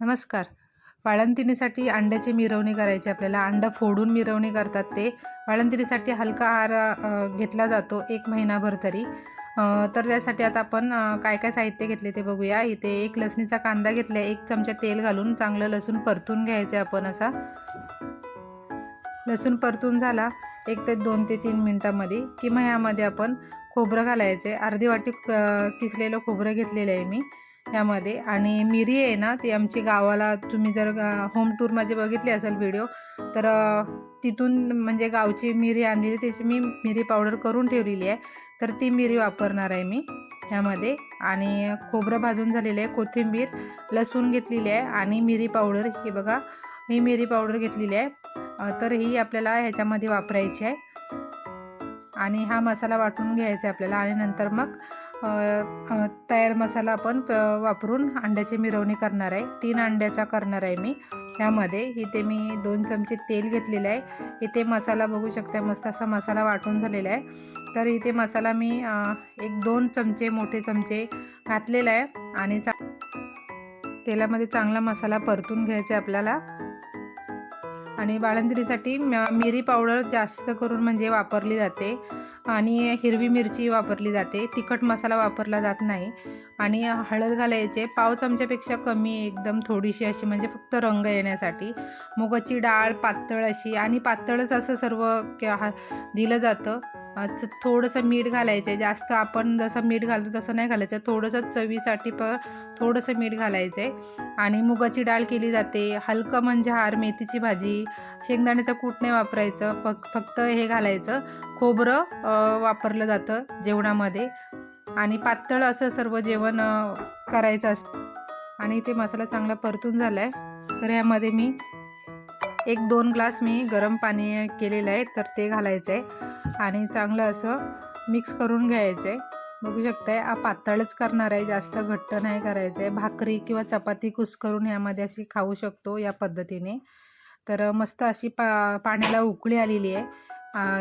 नमस्कार. वाळंतिणीसाठी अंड्याची मिरवणी करायची आपल्याला. अंडं फोडून मिरवणी करतात ते. वाळंतिणीसाठी हलका आहार घेतला जातो एक महिनाभर तरी. तर त्यासाठी आता आपण काय काय साहित्य घेतले ते बघूया. इथे एक लसणीचा कांदा घेतला एक चमचा तेल घालून चांगलं लसूण परतून घ्यायचं आपण असा. लसूण परतून झाला. एक ते दोन ते तीन मिनटामध्ये किंवा ह्यामध्ये आपण खोबरं घालायचे अर्धी वाटी किसलेलं खोबरं घेतलेलं आहे मी. यामध्ये. आणि मिरी आहे ना ती आमची गावाला तुम्ही जर होम टूर माझे बघितली असेल व्हिडिओ तर तिथून म्हणजे गावची मिरी आणलेली त्याची मी मिरी पावडर करून ठेवलेली आहे. तर ती मिरी वापरणार आहे मी ह्यामध्ये आणि खोबरं भाजून झालेलं आहे कोथिंबीर लसूण घेतलेली आहे आणि मिरी पावडर ही बघा ही मिरी पावडर घेतलेली आहे. तर ही आपल्याला ह्याच्यामध्ये वापरायची आहे. आणि हा मसाला वाटून घ्यायचा आहे आपल्याला आणि नंतर मग तयार मसाला आपण प वापरून अंड्याची मिरवणी करणार आहे. तीन अंड्याचा करणार आहे मी. ह्यामध्ये इथे मी दोन चमचे तेल घेतलेलं आहे. इथे मसाला बघू शकता मस्त असा मसाला वाटून झालेला आहे. तर इथे मसाला मी एक दोन चमचे मोठे चमचे घातलेला आहे आणि चा तेलामध्ये चांगला मसाला परतून घ्यायचा आहे आपल्याला. आणि बाळंतिणीसाठी मिरी पावडर जास्त करून म्हणजे वापरली जाते. आणि हिरवी मिरची वापरली जाते. तिखट मसाला वापरला जात नाही. आणि हळद घालायचे. पाव चमच्यापेक्षा कमी एकदम थोडीशी अशी म्हणजे फक्त रंग येण्यासाठी. मुगाची डाळ पातळ अशी. आणि पातळच असं सर्व हा- दिलं जातं. थोडंसं मीठ घालायचं आहे जास्त आपण जसं मीठ घालतो तसं नाही घालायचं. थोडंसं चवीसाठी प थोडंसं मीठ घालायचं आहे आणि मुगाची डाळ केली जाते. हलकं म्हणजे हार मेथीची भाजी शेंगदाण्याचं कूट नाही वापरायचं. फक फक्त हे घालायचं. खोबरं वापरलं जातं जेवणामध्ये. आणि पातळ असं सर्व जेवण करायचं असतं. आणि ते मसाला चांगला परतून झाला आहे तर यामध्ये मी एक दोन ग्लास मी गरम पाणी केलेलं आहे. तर ते घालायचं आहे आणि चांगलं असं मिक्स करून घ्यायचं आहे बघू शकताय पातळच करणार आहे जास्त घट्ट नाही करायचं आहे भाकरी किंवा चपाती कुसकरून यामध्ये अशी खाऊ शकतो या पद्धतीने. तर मस्त अशी पा पाण्याला उकळी आलेली आहे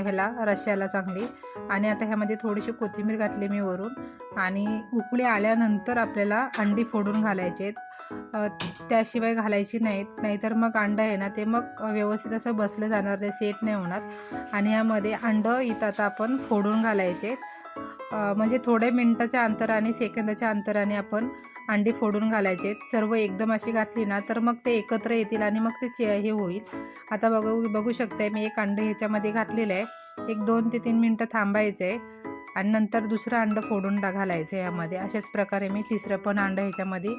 ह्याला रश्याला चांगली. आणि आता ह्यामध्ये थोडीशी कोथिंबीर घातली मी वरून. आणि उकळी आल्यानंतर आपल्याला अंडी फोडून घालायचे आहेत त्याशिवाय घालायची नाहीत. नाहीतर मग अंडं आहे ना ते मग व्यवस्थित असं बसलं जाणार नाही सेट नाही होणार. आणि यामध्ये अंडं इथं आता आपण फोडून घालायचे. म्हणजे थोड्या मिनटाच्या अंतराने सेकंदाच्या अंतराने आपण अंडी फोडून घालायचे. सर्व एकदम अशी घातली ना तर मग ते एकत्र येतील आणि मग ते चे हे होईल. आता बघू बघू शकते मी एक अंडं ह्याच्यामध्ये घातलेलं आहे. एक दोन ते तीन मिनटं थांबायचं आहे आणि नंतर दुसरं अंडं फोडून टा घालायचं यामध्ये. अशाच प्रकारे मी तिसरं पण अंडं ह्याच्यामध्ये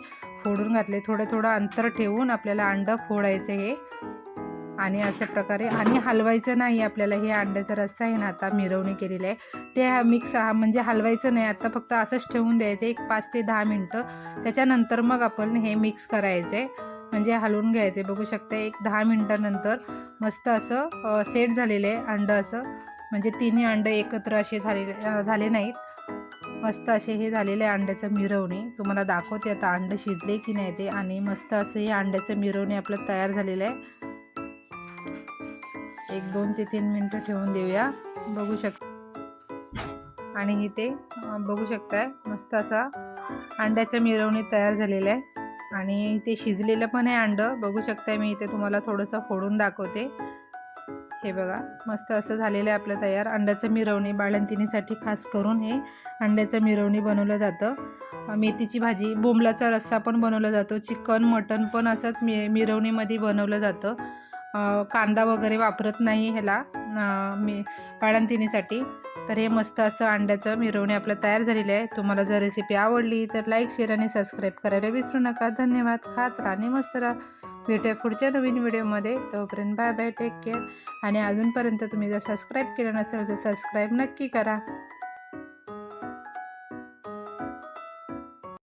फोडून घातले. थोडं थोडं अंतर ठेवून आपल्याला अंडं फोडायचं हे. आणि अशा प्रकारे आणि हलवायचं नाही आपल्याला. हे अंड्याचा रस्सा आहे ना आता मिरवणी केलेली आहे. ते मिक्स म्हणजे हलवायचं नाही. आता फक्त असंच ठेवून द्यायचं एक पाच ते दहा मिनटं. त्याच्यानंतर मग आपण हे मिक्स करायचं आहे म्हणजे हलवून घ्यायचे बघू शकता एक दहा मिनटानंतर मस्त असं सेट झालेलं आहे अंडं असं. म्हणजे तिन्ही अंडं एकत्र असे झालेले झाले नाहीत. मस्त असे हे झालेले आहे अंड्याचं मिरवणी. तुम्हाला दाखवते आता अंडं शिजले की नाही ते. आणि मस्त असं हे अंड्याचं मिरवणी आपलं तयार झालेलं आहे. एक दोन ते तीन मिनटं ठेवून देऊया. बघू शक आणि इथे बघू शकताय. मस्त असा अंड्याचं मिरवणी तयार झालेलं आहे. आणि इथे शिजलेलं पण आहे अंडं. बघू शकताय मी इथे तुम्हाला थोडंसं फोडून दाखवते. हे बघा मस्त असं झालेलं आहे आपलं तयार. अंड्याचं मिरवणी बाळंतिणीसाठी खास करून हे अंड्याचं मिरवणी बनवलं जातं. मेथीची भाजी बोंबलाचा रस्सा पण बनवला जातो. चिकन मटन पण असंच मि मिरवणीमध्ये बनवलं जातं. कांदा वगैरे वापरत नाही ह्याला मी बाळंतिणीसाठी. तर हे मस्त असं अंड्याचं मिरवणी आपलं तयार झालेलं आहे. तुम्हाला जर रेसिपी आवडली तर लाईक शेअर आणि सबस्क्राईब करायला विसरू नका. धन्यवाद. खात राहा आणि मस्त राहा. भेटूया पुढच्या नवीन व्हिडिओमध्ये. तोपर्यंत बाय बाय टेक केअर आणि अजूनपर्यंत तुम्ही जर सबस्क्राईब केलं नसेल तर सबस्क्राईब नक्की करा.